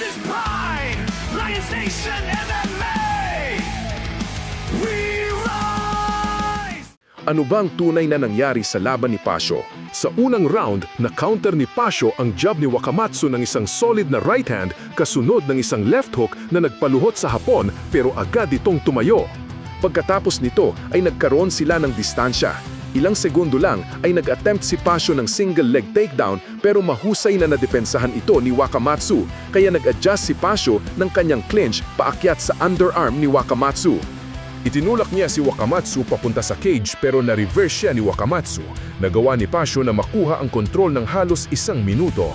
is pride. Lions Nation MMA. We rise. Ano bang tunay na nangyari sa laban ni Pasio? Sa unang round, na-counter ni Pasio ang jab ni Wakamatsu ng isang solid na right hand kasunod ng isang left hook na nagpaluhot sa hapon pero agad itong tumayo. Pagkatapos nito ay nagkaroon sila ng distansya. Ilang segundo lang ay nag-attempt si Pasio ng single leg takedown pero mahusay na nadepensahan ito ni Wakamatsu kaya nag-adjust si Pasio ng kanyang clinch paakyat sa underarm ni Wakamatsu. Itinulak niya si Wakamatsu papunta sa cage pero na-reverse siya ni Wakamatsu. Nagawa ni Pasio na makuha ang kontrol ng halos isang minuto.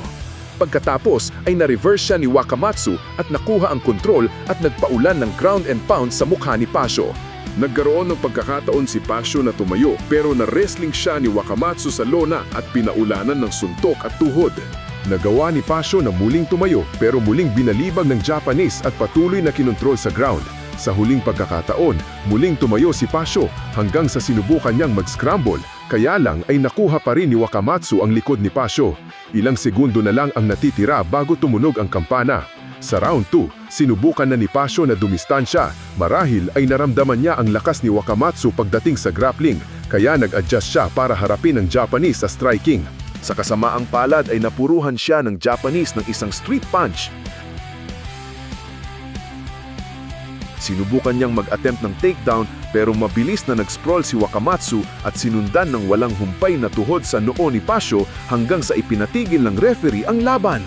Pagkatapos ay na-reverse siya ni Wakamatsu at nakuha ang kontrol at nagpaulan ng ground and pound sa mukha ni Pasio. Nagkaroon ng pagkakataon si Pasio na tumayo pero na-wrestling siya ni Wakamatsu sa lona at pinaulanan ng suntok at tuhod. Nagawa ni Pasio na muling tumayo pero muling binalibag ng Japanese at patuloy na kinontrol sa ground. Sa huling pagkakataon, muling tumayo si Pasio hanggang sa sinubukan niyang mag-scramble. Kaya lang ay nakuha pa rin ni Wakamatsu ang likod ni Pasio. Ilang segundo na lang ang natitira bago tumunog ang kampana. Sa round 2, sinubukan na ni Pasio na dumistansya. Marahil ay naramdaman niya ang lakas ni Wakamatsu pagdating sa grappling, kaya nag-adjust siya para harapin ang Japanese sa striking. Sa kasamaang palad ay napuruhan siya ng Japanese ng isang street punch Sinubukan niyang mag-attempt ng takedown pero mabilis na nag-sprawl si Wakamatsu at sinundan ng walang humpay na tuhod sa noo ni Pasio hanggang sa ipinatigil ng referee ang laban.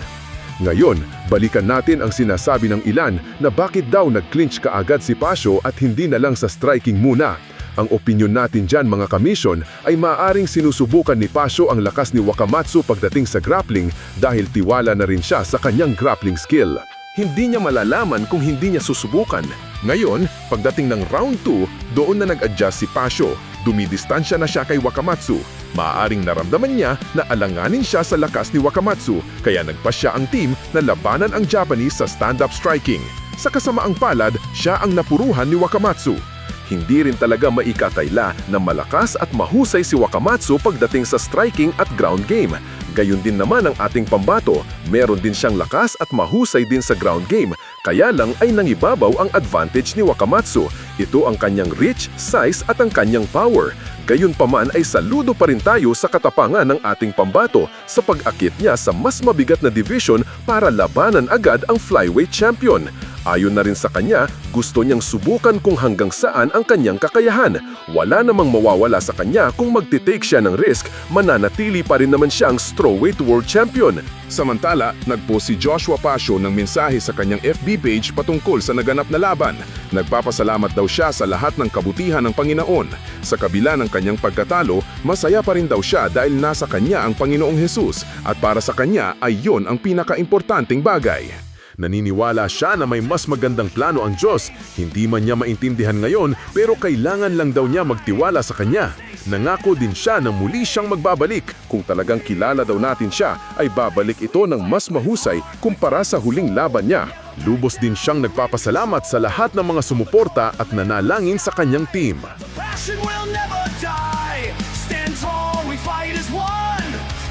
Ngayon, balikan natin ang sinasabi ng ilan na bakit daw nag-clinch kaagad si Pasio at hindi na lang sa striking muna. Ang opinyon natin dyan mga kamisyon ay maaring sinusubukan ni Pasio ang lakas ni Wakamatsu pagdating sa grappling dahil tiwala na rin siya sa kanyang grappling skill. Hindi niya malalaman kung hindi niya susubukan. Ngayon, pagdating ng round 2, doon na nag-adjust si Pasio. Dumidistansya na siya kay Wakamatsu. Maaaring naramdaman niya na alanganin siya sa lakas ni Wakamatsu, kaya nagpasya ang team na labanan ang Japanese sa stand-up striking. Sa kasamaang palad, siya ang napuruhan ni Wakamatsu. Hindi rin talaga maikatayla na malakas at mahusay si Wakamatsu pagdating sa striking at ground game. Gayon din naman ang ating pambato, meron din siyang lakas at mahusay din sa ground game, kaya lang ay nangibabaw ang advantage ni Wakamatsu. Ito ang kanyang reach, size at ang kanyang power. Gayon pa man ay saludo pa rin tayo sa katapangan ng ating pambato sa pag-akit niya sa mas mabigat na division para labanan agad ang flyweight champion. Ayon na rin sa kanya, gusto niyang subukan kung hanggang saan ang kanyang kakayahan. Wala namang mawawala sa kanya kung magtitake siya ng risk, mananatili pa rin naman siyang strawweight world champion. Samantala, nagpost si Joshua Pasio ng mensahe sa kanyang FB page patungkol sa naganap na laban. Nagpapasalamat daw siya sa lahat ng kabutihan ng Panginoon. Sa kabila ng kanyang pagkatalo, masaya pa rin daw siya dahil nasa kanya ang Panginoong Hesus at para sa kanya ay yon ang pinakaimportanteng bagay. Naniniwala siya na may mas magandang plano ang Diyos. Hindi man niya maintindihan ngayon pero kailangan lang daw niya magtiwala sa Kanya. Nangako din siya na muli siyang magbabalik. Kung talagang kilala daw natin siya, ay babalik ito ng mas mahusay kumpara sa huling laban niya. Lubos din siyang nagpapasalamat sa lahat ng mga sumuporta at nanalangin sa kanyang team.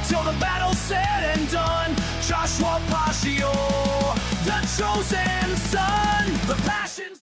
Till the battle's said and done. Joshua Pashio, the chosen son, the passion.